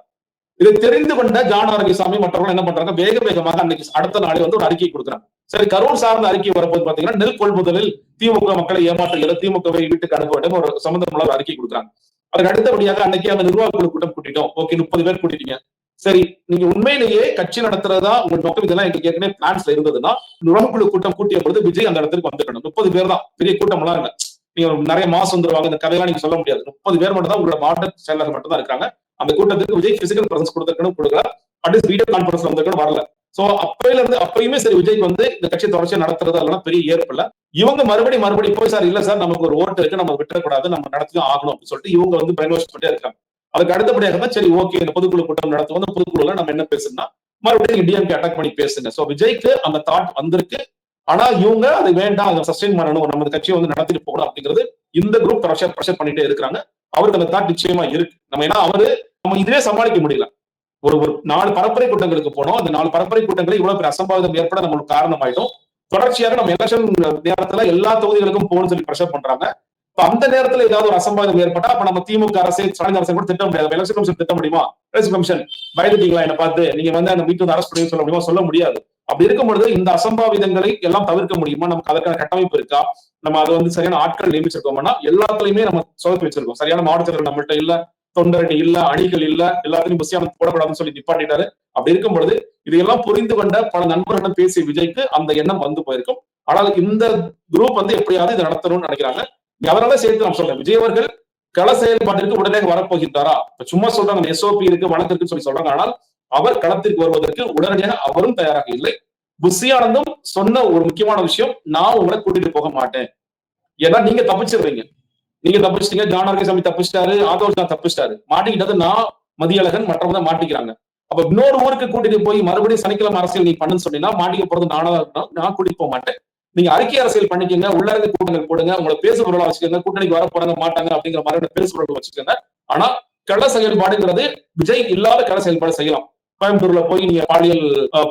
இதை தெரிந்து கொண்ட ஜான் ஆரோக்கியசாமி மற்றவர்கள் என்ன பண்றாங்க? வேக வேகமாக அன்னைக்கு அடுத்த நாளே வந்து ஒரு அறிக்கை கொடுக்குறாங்க. சரி கரூர் சார்ந்த அறிக்கை வரும்போது பாத்தீங்கன்னா நெல் கொள்முதலில் திமுக மக்களை ஏமாற்றுகிற திமுகவை வீட்டுக்கு அனுப்ப வேண்டும். ஒரு சம்பந்தமுள்ள ஒரு அறிக்கை கொடுக்குறாங்க. அதுக்கு அடுத்தபடியாக அன்னைக்கு அந்த நிர்வாக குழு கூட்டம் கூட்டிட்டோம். ஓகே முப்பது பேர் கூட்டிட்டீங்க. சரி நீங்க உண்மையிலேயே கட்சி நடத்துறதா உங்க நோக்கம்? இதெல்லாம் எங்களுக்கு ஏற்கனவே பிளான்ஸ்ல இருந்ததுன்னா நிர்வாக குழு கூட்டம் கூட்டிய பொழுது விஜய் அந்த இடத்துக்கு வந்துக்கணும் முப்பது பேர் தான். பெரிய கூட்டம் எல்லாம் இல்ல. நீங்க நிறைய மாசம் வந்துருவாங்க. இந்த கதையெல்லாம் நீங்க சொல்ல முடியாது. முப்பது பேர் மட்டும் தான் உங்களோட மாவட்ட செயலாளர் மட்டும் தான் இருக்காங்க. அந்த கூட்டத்துக்கு விஜய் பிசிக்கல் பிரசன்ஸ் கொடுத்துருக்கணும் கொடுக்கல. அட்லீஸ்ட் வீடியோ கான்பரன்ஸ் வந்திருக்கணும் வரல. சோ அப்பையில இருந்து அப்பயுமே சரி விஜய்க்கு வந்து இந்த கட்சி தொடர்ச்சியா நடத்துறது அதெல்லாம் பெரிய ஏற்பல இவங்க மறுபடியும் மறுபடியும் போய் சார் இல்ல சார் நமக்கு ஒரு ஓட்டு இருக்கு நம்ம விட்டுறக்கூடாது நம்ம நடத்தியும் ஆகணும் அப்படின்னு சொல்லிட்டு இவங்க வந்து பிரெயின் வாஷ் பண்ணிட்டே இருக்காங்க. அதுக்கு அடுத்தபடியாக தான் சரி ஓகே இந்த பொதுக்குழு கூட்டம் நடத்துவோம் அந்த பொதுக்குழுல நம்ம என்ன பேசணும்னா மறுபடியும் டிஎம்கே அட்டாக் பண்ணி பேசுங்க. சோ விஜய்க்கு அந்த தாட் வந்திருக்கு. ஆனா இவங்க அது வேண்டாம் அதை சஸ்டெயின் பண்ணணும் நம்ம கட்சியை வந்து நடத்திட்டு போகணும் அப்படிங்கிறது இந்த குரூப் ப்ரெஷர் ப்ரெஷர் பண்ணிட்டே இருக்கிறாங்க. அவருக்கு அந்த தாட் நிச்சயமா இருக்கு. நம்ம ஏன்னா அவரு நம்ம இதுவே சமாளிக்க முடியல. ஒரு ஒரு நாலு பரப்புரை கூட்டங்களுக்கு போனோம். அந்த நாலு பரப்புரை கூட்டங்களை இவ்வளவு பெரிய அசம்பாவிதம் ஏற்பட நம்மளுக்கு காரணம் ஆயிடும் தொடர்ச்சியாக நம்ம எலெக்ஷன் நேரத்துல எல்லா தொகுதிகளுக்கும் போகணும்னு சொல்லி ப்ரெஷர் பண்றாங்க. அந்த நேரத்துல ஏதாவது ஒரு அசம்பாவிதம் ஏற்பட்டா அப்ப நம்ம திமுக அரசு ஸ்டாலின் அரசு கூட திட்ட முடியாது எலெக்ஷன் கமிஷன் திட்ட முடியுமா? எலெக்ஷன் கமிஷன் பயந்துட்டீங்களா என்ன பார்த்து நீங்க வந்து அந்த மீட்டு வந்து அரசு பண்ணி சொல்ல முடியுமா? சொல்ல முடியாது. அப்படி இருக்கும் பொழுது இந்த அசம்பாவிதங்களை எல்லாம் தவிர்க்க முடியுமா? நமக்கு அதற்கான கட்டமைப்பு இருக்கா? நம்ம அது வந்து சரியான ஆட்கள் நியமிச்சிருக்கோம்னா எல்லாத்துலயுமே நம்ம சொதப்பி வச்சிருக்கோம். சரியான மாவட்டத்தில் நம்மள்ட்ட இல்ல தொண்டரணி இல்ல அணிகள் இல்ல எல்லாத்தையும் புசியான போடக்கூடாதுன்னு சொல்லி நிப்பாட்டிட்டாரு. அப்படி இருக்கும் பொழுது இதையெல்லாம் புரிந்து கொண்ட பல நண்பர்களிடம் பேசிய விஜய்க்கு அந்த எண்ணம் வந்து போயிருக்கும். ஆனால் இந்த குரூப் வந்து எப்படியாவது இதை நடத்தணும்னு நினைக்கிறாங்க. அவரால சேர்த்து நான் சொல்ல விஜய் அவர்கள் கள செயல்பாட்டிற்கு உடனே வரப்போகின்றாரா? இப்ப சும்மா சொல்றாங்க எஸ்ஓபி இருக்கு வழக்கு சொல்லி சொல்றாங்க. ஆனால் அவர் களத்திற்கு வருவதற்கு உடனடியாக அவரும் தயாராக இல்லை. புஷியானந்தும் சொன்ன ஒரு முக்கியமான விஷயம் நான் உங்களை கூட்டிட்டு போக மாட்டேன். ஏன்னா நீங்க தப்பிச்சிடுறீங்க. நீங்க தப்பிச்சிட்டீங்க ஜான் சாமி தப்பிச்சிட்டாரு ஆதோர் தான் தப்பிச்சிட்டாரு. மாட்டிக்கிட்டது நான் மதியழகன் மற்றவங்க தான் மாட்டிக்கிறாங்க. அப்ப இன்னொரு ஊருக்கு கூட்டிட்டு போய் மறுபடியும் சனிக்கிழமை அரசியல் நீ பண்ணுன்னு சொன்னீங்கன்னா மாட்டிக்க போறது நானா நான் கூட்டிட்டு போக மாட்டேன். நீங்க அறிக்கை அரசியல் பண்ணிக்கங்க உள்ளரங்க கூட்டங்கள் போடுங்க உங்களை பேசு பொருளா வச்சுக்கோங்க கூட்டணிக்கு வர போறாங்க மாட்டாங்க அப்படிங்கிற மாதிரி பேசு பொருள் வச்சுக்கோங்க. ஆனா கள செயல்பாடுங்கிறது விஜய் இல்லாத கள செயல்பாடு செய்யலாம். கோயம்புத்தூர்ல போய் நீங்க பாலியல்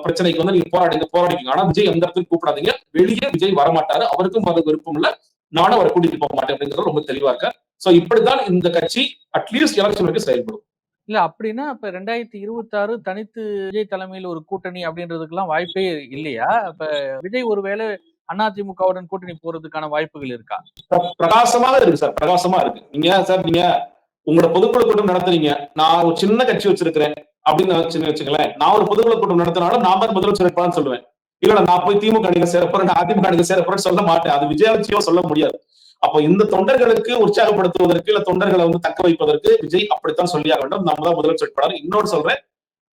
பிரச்சனைக்கு வந்து நீங்க போராடுங்க போராடிக்கங்க. ஆனா விஜய் எந்த இடத்துக்கு கூப்பிடாதீங்க. வெளியே விஜய் வரமாட்டாரு. அவருக்கும் அது விருப்பம் இல்ல. நானும் அவரை கூட்டிட்டு போக மாட்டேன் அப்படிங்கிறது ரொம்ப தெளிவா இருக்கேன் சோ இப்படித்தான் இந்த கட்சி அட்லீஸ்ட் எலெக்ஷன் வரைக்கும் செயல்படும். இல்ல அப்படின்னா இப்ப ரெண்டாயிரத்தி இருபத்தாறு தனித்து விஜய் தலைமையில் ஒரு கூட்டணி அப்படின்றதுக்கெல்லாம் வாய்ப்பே இல்லையா? இப்ப விஜய் ஒருவேளை அதிமுகவுடன் கூட்டணி போறதுக்கான வாய்ப்புகள் இருக்கா? பிர- பிரகாசமாக இருக்கு சார் பிரகாசமா இருக்கு. நீங்க சார் நீங்க உங்களோட பொதுக்குழு கூட்டம் நடத்துறீங்க. நான் ஒரு சின்ன கட்சி வச்சிருக்கிறேன் அப்படின்னு வச்சுன்னு வச்சுங்களேன் நான் ஒரு பொதுக்குழு கூட்டம் நடத்தினாலும் நான் தான் முதலமைச்சர் இருப்பான்னு சொல்லுவேன். இல்ல நான் போய் திமுக அணியில சேரப்போறேன் நான் அதிமுக அணியில சேர சொல்ல மாட்டேன். அது விஜயாட்சியோ சொல்ல முடியாது. அப்போ இந்த தொண்டர்களுக்கு உற்சாகப்படுத்துவதற்கு இல்ல தொண்டர்களை வந்து தக்க வைப்பதற்கு விஜய் அப்படித்தான் சொல்லியாக வேண்டும். நம்ம தான் முதலமைச்சர் வேட்பாளர் இன்னொரு சொல்றேன்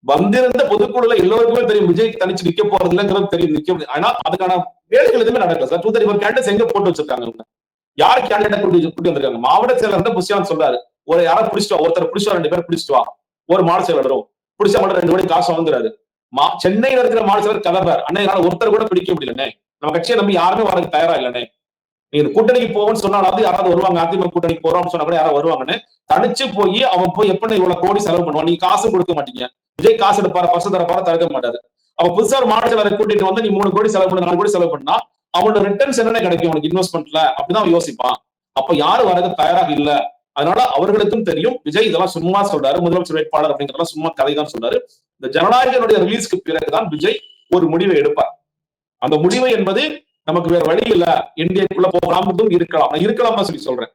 வந்திருந்த பொதுக்குழுல எல்லோருக்குமே தெரியும் விஜய் தனிச்சு நிக்க போறது இல்லைங்கிறது தெரியும் நிக்க முடியும் ஆனா அதுக்கான வேலைகள் எதுவுமே நடக்கல sir. Two thirty four candidates எங்க போட்டு வச்சிருக்காங்க யார் கேண்டிடேட் கூட்டி கூட்டி வந்திருக்காங்க? மாவட்ட செயலர் வந்து புஷியான் சொல்றாரு. ஒரு யாரை பிடிச்சிட்டு ஒருத்தர் பிடிச்சிட்டு வா, ரெண்டு பேரும் பிடிச்சிட்டு வா. ஒரு மாவட்ட செயலரும் பிடிச்சா மட்டும் ரெண்டு மணி காசு வாங்குறாரு. மா சென்னையில இருக்கிற மாவட்ட செயலர் கதவர் அண்ணே என்னால ஒருத்தர் கூட பிடிக்க முடியலண்ணே. நம்ம கட்சியை நம்ம யாருமே வரதுக்கு தயாரா இல்லனே நீங்க கூட்டணிக்கு போவோம்னு சொன்னாலாவது யாராவது வருவாங்க. அதிமுக கூட்டணிக்கு போறோம்னு சொன்னா கூட யாராவது வருவாங்கன்னு தனிச்சு போய் அவன் போய் எப்படி இவ்வளவு கோடி செலவு பண்ணுவான்? நீங்க காசு கொடுக்க மாட்டீங்க. விஜய் காசு எடுப்பாரு? பசு தரப்பார தடுக்க மாட்டாரு. அப்ப புதுசா ஒரு மாவட்ட கூட்டிட்டு வந்து நீ மூணு கோடி செலவு பண்ணு நாலு கோடி செலவு பண்ணா அவனோட ரிட்டர்ன்ஸ் என்னென்ன கிடைக்கும்? அவனுக்கு இன்வெஸ்ட்மெண்ட்ல அப்படிதான் அவன் யோசிப்பான். அப்ப யாரும் வரது தயாராக இல்ல. அதனால அவர்களுக்கும் தெரியும். விஜய் இதெல்லாம் சும்மா சொல்றாரு. முதலமைச்சர் வேட்பாளர் அப்படிங்கறதெல்லாம் சும்மா கதை தான் சொல்றாரு. இந்த ஜனநாயகனுடைய ரிலீஸ்க்கு பிறகுதான் விஜய் ஒரு முடிவை எடுப்பார். அந்த முடிவு என்பது நமக்கு வேற வழி இல்ல. என்டிஏக்குள்ள போகலாம் இருக்கலாம். இருக்கலாம் தான் சொல்லி சொல்றேன்.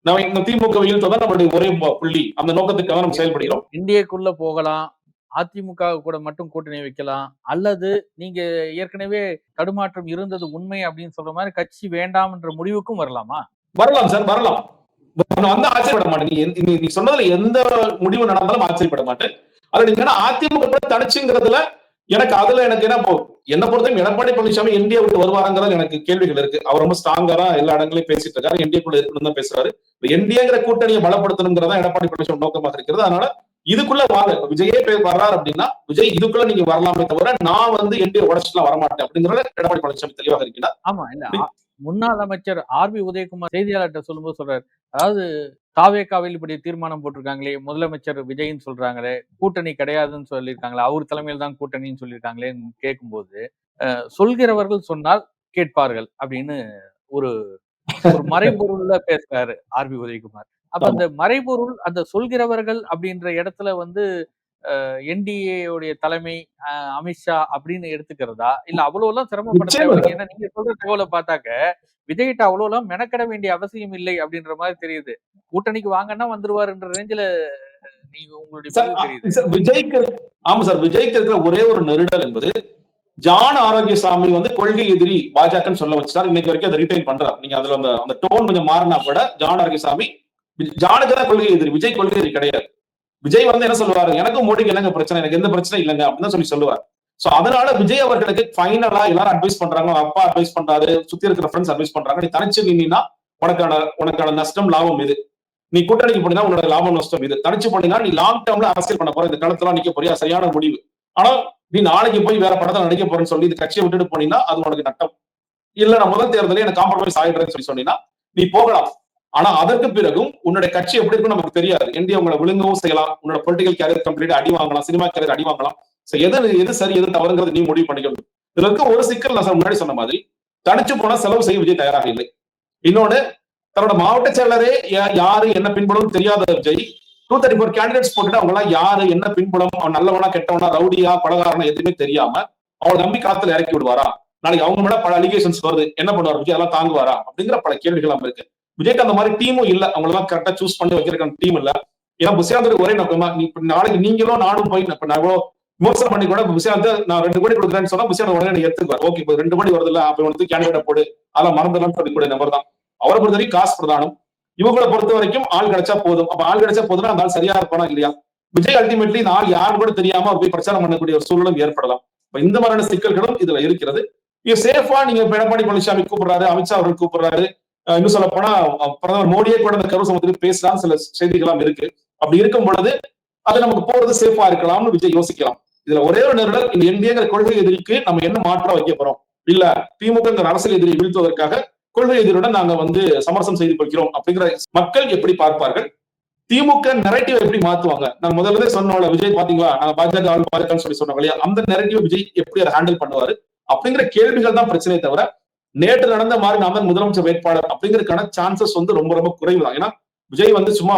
நம்ம இந்த திமுக வீழ்த்ததான் நம்மளுடைய ஒரே புள்ளி. அந்த நோக்கத்துக்காக நம்ம செயல்படுகிறோம். இந்தியக்குள்ள போகலாம். அதிமுக கூட மட்டும் கூட்டணி வைக்கலாம். அல்லது நீங்க ஏற்கனவே தடுமாற்றம் இருந்தது உண்மை அப்படின்னு சொல்ற மாதிரி கட்சி வேண்டாம் என்ற முடிவுக்கும் வரலாமா? வரலாம் சார் வரலாம். வந்து ஆச்சரியப்பட மாட்டேன். நீ நீ- சொன்னதுல எந்த முடிவு நடந்தாலும் ஆச்சரியப்பட மாட்டேன். அதுல நீங்க அதிமுக கூட தனிச்சுங்கிறதுல எனக்கு அதுல எனக்கு என்ன என்ன பொறுத்தவரைக்கும் எடப்பாடி பழனிசாமி இந்தியா விட்டு வருவாருங்கிறது எனக்கு கேள்விகள் இருக்கு. அவர் ரொம்ப ஸ்ட்ராங்கரா எல்லா இடங்களையும் பேசிட்டு இருக்காரு. என்டிஏ இருக்கணும்னு இருக்கணும் தான் பேசுறாரு. என்டிஏங்கிற கூட்டணியை பலப்படுத்தணுங்கிறதா எடப்பாடி பழனிசாமி நோக்கமாக இருக்கிறது. அதனால இதுக்குள்ள வாங்க விஜயே பேர் வர்றாரு அப்படின்னா விஜய் இதுக்குள்ள நீங்க வரலாமே தவிர நான் வந்து என்டிஏ உடச்சுலாம் வரமாட்டேன் அப்படிங்கறத எடப்பாடி பழனிசாமி தெளிவாக இருக்கிறார். ஆமா இல்ல. முன்னாள் அமைச்சர் ஆர் பி உதயகுமார் செய்தியாளர்கிட்ட சொல்லும்போது சொல்றாரு. அதாவது தாவேக்காவில் இப்படி தீர்மானம் போட்டிருக்காங்களே முதலமைச்சர் விஜய்ன்னு சொல்றாங்களே கூட்டணி கிடையாதுன்னு சொல்லியிருக்காங்களே அவர் தலைமையில் தான் கூட்டணின்னு சொல்லியிருக்காங்களேன்னு கேட்கும்போது சொல்கிறவர்கள் சொன்னால் கேட்பார்கள் அப்படின்னு ஒரு ஒரு மறைபொருள்ல பேசுறாரு ஆர் பி உதயகுமார். அப்ப அந்த மறைபொருள் அந்த சொல்கிறவர்கள் அப்படின்ற இடத்துல வந்து என்டிஏ உடைய தலைமை அஹ், அமித்ஷா அப்படின்னு எடுத்துக்கிறதா? இல்ல அவ்வளவு எல்லாம் சிரமப்பட ஏன்னா நீங்க சொல்ற தகவலை பார்த்தாக்க விஜய்கிட்ட அவ்வளவு எல்லாம் மெனக்கட வேண்டிய அவசியம் இல்லை அப்படின்ற மாதிரி தெரியுது. கூட்டணிக்கு வாங்கன்னா வந்துருவாருன்ற ரேஞ்சில நீங்க உங்களுடைய விஜய்க்கு ஆமா சார் விஜய்க்கு இருக்கிற ஒரே ஒரு நெருடல் என்பது ஜான் ஆரோக்கியசாமி வந்து கொள்கை எதிரி பாஜகன்னு சொல்ல வச்சுட்டார். இன்னைக்கு வரைக்கும் அதை ரிட்டைன் பண்றாரு. நீங்க அதுல அந்த அந்த டோன் கொஞ்சம் மாறினா கூட ஜான் ஆரோக்கியசாமி ஜானுக்கு தான் கொள்கை எதிரி விஜய் கொள்கை எதிரி கிடையாது. விஜய் வந்து என்ன சொல்லுவாரு? எனக்கும் மோடிக்கு என்னங்க பிரச்சனை? எனக்கு எந்த பிரச்சனை இல்லைங்க அப்படின்னு சொல்லி சொல்லுவார். சோ அதனால விஜய் அவர்களுக்கு ஃபைனலா எல்லாரும் அட்வைஸ் பண்றாங்க. அப்பா அட்வைஸ் பண்றாரு. சுத்தி இருக்கிற ஃப்ரெண்ட்ஸ் அட்வைஸ் பண்றாங்க. நீ தனிச்சு நின்னா உனக்கான உனக்கான நஷ்டம் லாபம் இது நீ கூட்டணிக்கு போனீங்கன்னா உன்னோட லாபம் நஷ்டம். இது தனிச்சு போனீங்கன்னா நீ லாங் டேர்ம்ல அரசியல் பண்ண போற. இந்த களத்துல நிக்க போறியா? சரியான முடிவு. ஆனா நீ நாளைக்கு போய் வேற படத்தை நடிக்க போறேன்னு சொல்லி இந்த கட்சியை விட்டுட்டு போனீங்கன்னா அது உனக்கு நட்டம். இல்ல நான் முதல் தேர்தலே எனக்கு காம்ப்ரமைஸ் ஆயிடுறேன்னு சொல்லி சொன்னீங்கன்னா நீ போகலாம். ஆனா அதற்கு பிறகும் உன்னுடைய கட்சி எப்படி இருக்கும் நமக்கு தெரியாது. என்டி உங்களை விழுங்கவும் செய்யலாம். உன்னோட பொலிட்டிக்கல் கேரியர் கம்ப்ளீட் அடி வாங்கலாம். சினிமா கேரியர் அடி வாங்கலாம். சோ எது எது சரி எது தவறுங்கிறது நீ முடிவு பண்ணிக்கணும். இதுல இருக்க ஒரு சிக்கல் நான் முன்னாடி சொன்ன மாதிரி தனிச்சு போனா செலவு செய்ய விஜய் தயாராக இல்லை. இன்னொன்னு தன்னோட மாவட்ட செயலரே யாரு என்ன பின்புலம் தெரியாத Vijay two thirty four candidates போட்டுட்டு அவங்க எல்லாம் யாரு என்ன பின்புலம் அவன் நல்லவனா கெட்டவனா ரவுடியா பலகாரனா எதுவுமே தெரியாம அவளை நம்பி காத்துல இறக்கி விடுவாரா? நாளைக்கு அவங்க மேல பல அலிகேஷன்ஸ் வருது. என்ன பண்ணுவார்? விஜய் அதெல்லாம் தாங்குவாரா? அப்படிங்கிற பல கேள்விகள் நம்ம இருக்கு. விஜய்க்கு அந்த மாதிரி டீமும் இல்ல. அவங்களெல்லாம் கரெக்டா சூஸ் பண்ணி வைக்கிறக்கான டீம் இல்ல. ஏன்னா புசியாந்தருக்கு ஒரே நோக்கமா இப்ப நாளைக்கு நீங்களும் நானும் போய் இப்ப நான் விமர்சனம் பண்ணி கூட புசியாந்த நான் ரெண்டு கோடி கொடுக்குறேன்னு சொன்னா புசியாந்த உடனே எடுத்துக்குவார் ஓகே இப்போ ரெண்டு கோடி வருது இல்ல அப்ப வந்து கேண்டிடேட் போடு. அதெல்லாம் மறந்துடலாம்னு சொல்லக்கூடிய நம்பர் தான். அவரை பொறுத்த வரைக்கும் காசு பிரதானம். இவங்களை பொறுத்த வரைக்கும் ஆள் கிடைச்சா போதும். அப்ப ஆள் கிடைச்சா போதும்னா அந்த ஆள் சரியா இருப்பானா இல்லையா? விஜய் அல்டிமேட்லி இந்த ஆள் யாரும் கூட தெரியாம அவர் போய் பிரச்சாரம் பண்ணக்கூடிய ஒரு சூழலும் ஏற்படலாம். இப்ப இந்த மாதிரியான சிக்கல்களும் இதுல இருக்கிறது. இது சேஃபா நீங்க எடப்பாடி பழனிசாமி கூப்பிடுறாரு அமித்ஷா அவர்கள் கூப்பிடுறாரு. இன்னும் சொல்ல போனா பிரதமர் மோடியே கூட இந்த கரு சமத்துக்கு பேசலாம் சில செய்திகளாம் இருக்கு. அப்படி இருக்கும் பொழுது அது நமக்கு போறது சேஃபா இருக்கலாம்னு விஜய் யோசிக்கலாம். இதுல ஒரே ஒரு நிரல் இந்த என்டிஏங்கிற கொள்கை எதிரிக்கு நம்ம என்ன மாற்றம் வைக்க போறோம்? இல்ல திமுகங்கிற அரசியல் எதிரியை வீழ்த்துவதற்காக கொள்கை எதிரியுடன் நாங்க வந்து சமரசம் செய்து கொள்கிறோம் அப்படிங்கிற மக்கள் எப்படி பார்ப்பார்கள்? திமுக நெரட்டிவ் எப்படி மாத்துவாங்க? நான் முதல்ல சொன்னோம்ல விஜய் பாத்தீங்களா? நான் பாஜக ஆள் பாஜகன்னு சொல்லி சொன்னோம் இல்லையா? அந்த நெரட்டிவ் விஜய் எப்படி அதை ஹேண்டில் பண்ணுவாரு? அப்படிங்கிற கேள்விகள் தான் பிரச்சனையே தவிர நேற்று நடந்த மாதிரி நான் தான் முதலமைச்சர் வேட்பாளர் அப்படிங்கறதுக்கான சான்சஸ் வந்து ரொம்ப ரொம்ப குறைவு தான். ஏன்னா விஜய் வந்து சும்மா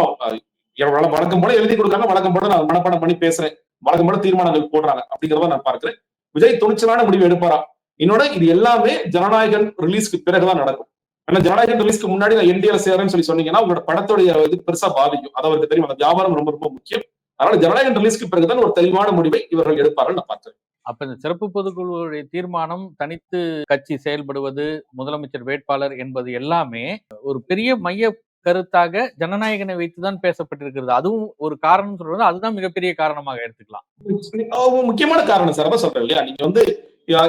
வழக்கம் போல எழுதி கொடுக்காங்க வழக்கம் போல நான் மனப்பாடம் பண்ணி பேசுறேன். வழக்கம் போல தீர்மானங்கள் போடுறாங்க அப்படிங்கிறத நான் பார்க்கிறேன். விஜய் துணிச்சலான முடிவு எடுப்பாரா? இன்னொன்னு இது எல்லாமே ஜனநாயகன் ரிலீஸ்க்கு பிறகுதான் நடக்கும். ஆனா ஜனநாயகன் ரிலீஸ்க்கு முன்னாடி நான் என்டிஏல சேரேன்னு சொல்லி சொன்னீங்கன்னா உங்களோட படத்துடைய இது பெருசா பாதிக்கும். அது அவருக்கு தெரியும் அந்த வியாபாரம் ரொம்ப ரொம்ப முக்கியம். அதனால ஜனநாயகன் ரிலீஸ்க்கு பிறகுதான் ஒரு தெளிவான முடிவை இவர்கள் எடுப்பார்கள் நான் பார்க்கிறேன். அப்ப இந்த சிறப்பு பொதுக்குழுவுடைய தீர்மானம் தனித்து கட்சி செயல்படுவது முதலமைச்சர் வேட்பாளர் என்பது எல்லாமே ஒரு பெரிய மைய கருத்தாக ஜனநாயகனை வைத்துதான் பேசப்பட்டிருக்கிறது. அதுவும் ஒரு காரணம் சொல்றது அதுதான் மிகப்பெரிய காரணமாக எடுத்துக்கலாம். முக்கியமான காரணம் சார் சொல்றேன் இல்லையா? நீங்க வந்து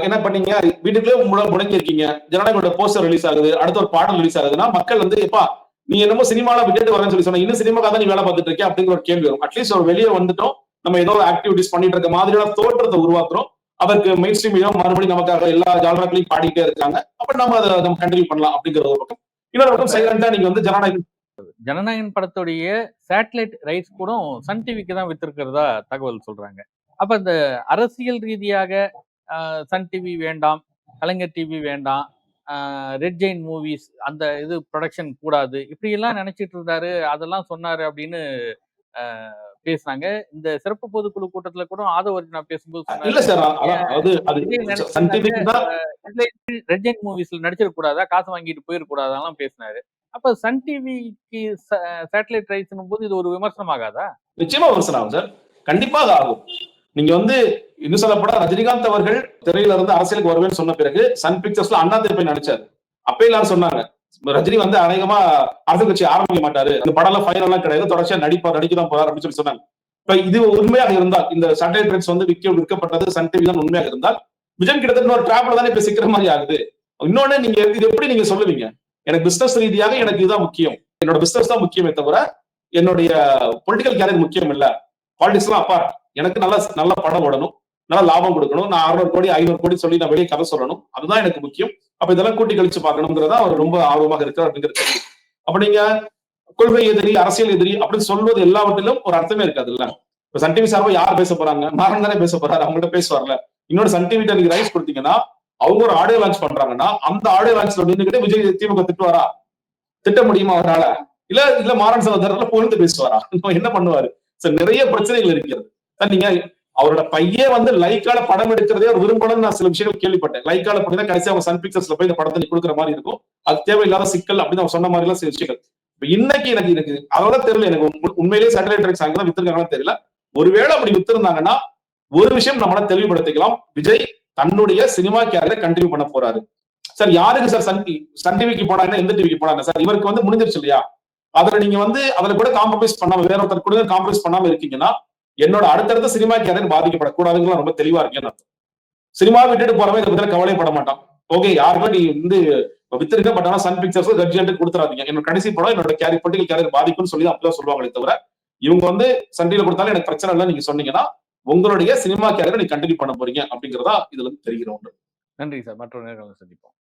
என்ன பண்ணீங்க? வீட்டுக்குள்ளே முடங்கி இருக்கீங்க ஜனநாயகோட போஸ்டர் ரிலீஸ் ஆகுது. அடுத்த ஒரு பாடல் ரிலீஸ் ஆகுதுன்னா மக்கள் வந்து எப்பா நீ என்னமோ சினிமால விட்டுட்டு வரேன்னு சொல்லி சொன்னா இன்னும் சினிமாக்காக தான் நீ வேலை பார்த்துட்டு இருக்கேன் அப்படிங்கிற ஒரு கேள்வி வரும். அட்லீஸ்ட் ஒரு வெளியே வந்துட்டோம். நம்ம ஏதோ ஆக்டிவிட்டிஸ் பண்ணிட்டு இருக்க மாதிரியான தோற்றத்தை உருவாக்குறோம். அதற்கு மெயின் ஸ்ட்ரீம் மறுபடியும் நமக்காக எல்லா ஜாலராக்களையும் பாடிக்கிட்டே இருக்காங்க. அப்ப நம்ம அதை நம்ம கண்டினியூ பண்ணலாம் அப்படிங்கிற ஒரு பக்கம். இன்னொரு பக்கம் சைலண்டா நீங்க வந்து ஜனநாயகம் ஜனநாயகன் படத்துடைய சேட்டலைட் ரைட்ஸ் கூட சன் டிவிக்கு தான் வித்திருக்கிறதா தகவல் சொல்றாங்க. அப்ப இந்த அரசியல் ரீதியாக சன் டிவி வேண்டாம் கலைஞர் டிவி வேண்டாம் ரெட் ஜெயின் மூவிஸ் அந்த இது ப்ரொடக்ஷன் கூடாது. இப்படி எல்லாம் நினைச்சிட்டு இருந்தாரு. அதெல்லாம் சொன்னாரு அப்படின்னு பேசுனாங்க. இந்த சிறப்பு பொதுக்குழு கூட்டத்துல கூட பேசும்போது சன் டிவிக்கு தான். ரெட் ஜெயின் மூவிஸ்ல நடிச்சிட கூடாதா? காசு வாங்கிட்டு போயிட கூடாதாலாம் பேசினாரு. அப்ப சன் டிவிக்கு சேட்டலைட் ரைட்ஸ் போது இது ஒரு விமர்சனம் ஆகாதா நிச்சயமா விமர்சனம் ஆகும் சார். கண்டிப்பாக ஆகும். நீங்க வந்து இன்னும் சொல்லப்போனா ரஜினிகாந்த் அவர்கள் திரையில இருந்து அரசியலுக்கு வருவேன்னு சொன்ன பிறகு சன் பிக்சர்ஸ்ல அண்ணா போய் நடிச்சாரு. அப்ப எல்லாரும் சொன்னாங்க ரஜினி வந்து அநேகமா அரசியல் கட்சி ஆரம்பிக்க மாட்டாரு. இந்த படம் எல்லாம் ஃபைனல் எல்லாம் கிடையாது. தொடர்ச்சியா நடிப்பார் நடிக்க தான் போறாரு அப்படின்னு சொல்லி சொன்னாங்க. இப்ப இது உண்மையாக இருந்தால் இந்த சண்டே ட்ரெண்ட்ஸ் வந்து விற்க விற்கப்பட்டது சன் டிவி தான் உண்மையாக இருந்தால் விஜய் கிட்டத்தட்ட ஒரு டிராப்ல தானே இப்ப சிக்கிற மாதிரி ஆகுது. இன்னொன்னு நீங்க இது எப்படி நீங்க சொல்லுவீங்க? எனக்கு பிசினஸ் ரீதியாக எனக்கு இதுதான் முக்கியம். என்னோட பிசினஸ் தான் முக்கியமே தவிர என்னுடைய பொலிட்டிக்கல் கேரியர் முக்கியம் இல்ல. பாலிடிக்ஸ் எல்லாம் அப்பார்ட் எனக்கு நல்ல நல்ல படம் ஓடணும். நல்ல லாபம் கொடுக்கணும். நான் அறுநூறு கோடி ஐநூறு கோடி சொல்லி நான் வெளியே கதை சொல்லணும். அதுதான் எனக்கு முக்கியம். அப்ப இதெல்லாம் கூட்டி கழிச்சு பார்க்கணுங்கிறதா அவர் ரொம்ப ஆர்வமாக இருக்கிறார் அப்படிங்கிறது அப்ப நீங்க கொள்கை எதிரி அரசியல் எதிரி அப்படின்னு சொல்வது எல்லாவற்றிலும் ஒரு அர்த்தமே இருக்காது இல்ல? இப்ப சன் டிவி சார்பா யார் பேச போறாங்க? மாறன் தானே பேச போறாரு. அவங்கள்ட்ட பேசுவார்ல. இன்னொரு சன் டிவி நீங்க ரைஸ் கொடுத்தீங்கன்னா அவங்க ஒரு ஆடியோ லான்ச் பண்றாங்கன்னா அந்த ஆடியோ லான்ச்ல நின்றுகிட்டு விஜய் திமுக திட்டுவாரா? திட்ட முடியுமா அவரால? இல்ல இல்ல மாறன் சகோதரர்ல புகழ்ந்து பேசுவாரா? என்ன பண்ணுவாரு? சார் நிறைய பிரச்சனைகள் இருக்கிறது. நீங்க அவரோட பையன் வந்து லைக்கால படம் எடுக்கிறதே ஒரு விரும்பணும்னு நான் சில விஷயங்கள் கேள்விப்பட்டேன். லைக்கால பார்த்தீங்கன்னா கடைசி அவங்க சன் பிக்சர்ஸ்ல போய் இந்த படத்தை நீ கொடுக்குற மாதிரி இருக்கும். அது தேவையில்லாத சிக்கல் அப்படின்னு அவங்க சொன்ன மாதிரி எல்லாம் சில விஷயங்கள். இப்ப இன்னைக்கு எனக்கு எனக்கு அதோட தெரியல. எனக்கு உண்மையிலேயே சேட்டலைட் ரைட்ஸ் அங்கதான் வித்திருக்காங்கன்னு தெரியல. ஒருவேளை அப்படி வித்திருந்தாங்கன்னா ஒரு விஷயம் நம்மளால தெளிவுபடுத்திக்கலாம். விஜய் தன்னுடைய சினிமா கேரியரை கண்டினியூ பண்ண போறாரு. சார் யாருக்கு சார் சன் டி- சன் டிவிக்கு போனாங்க எந்த டிவிக்கு போனாங்க சார் இவருக்கு வந்து முடிஞ்சிருச்சு இல்லையா? அதுல நீங்க வந்து அதுல கூட காம்ப்ரமைஸ் பண்ணாம வேற ஒருத்தர் கூட காம்ப்ரமைஸ் பண்ணாம இருக்கீங்கன்னா என்னோட அடுத்தடுத்த சினிமா கேரியர் பாதிக்கப்படக்கூடாதுங்கலாம் ரொம்ப தெளிவா இருக்கேன்னு அர்த்தம். சினிமா விட்டுட்டு போறவன் இதை பத்தி கவலைப்பட மாட்டான். ஓகே யாருமே நீ வந்து வித்திருக்க பட் ஆனா சன் பிக்சர்ஸ் கட்ஜென்ட் கொடுத்துறாதீங்க. என்னோட கடைசி படம் என்னோட கேரியர் பொலிட்டிகல் கேரியர் பாதிக்கும்னு சொல்லி அப்படிதான் சொல்லுவாங்களே தவிர இவங்க வந்து சண்டையில கொடுத்தாலும் எனக்கு பிரச்சனை இல்லை நீங்க சொன்னீங்கன்னா உங்களுடைய சினிமா கேரியர் நீங்க கண்டினியூ பண்ண போறீங்க அப்படிங்கறதா இதுல இருந்து தெரிகிற ஒன்று. நன்றி சார். மற்றொரு நேரம் சந்திப்போம்.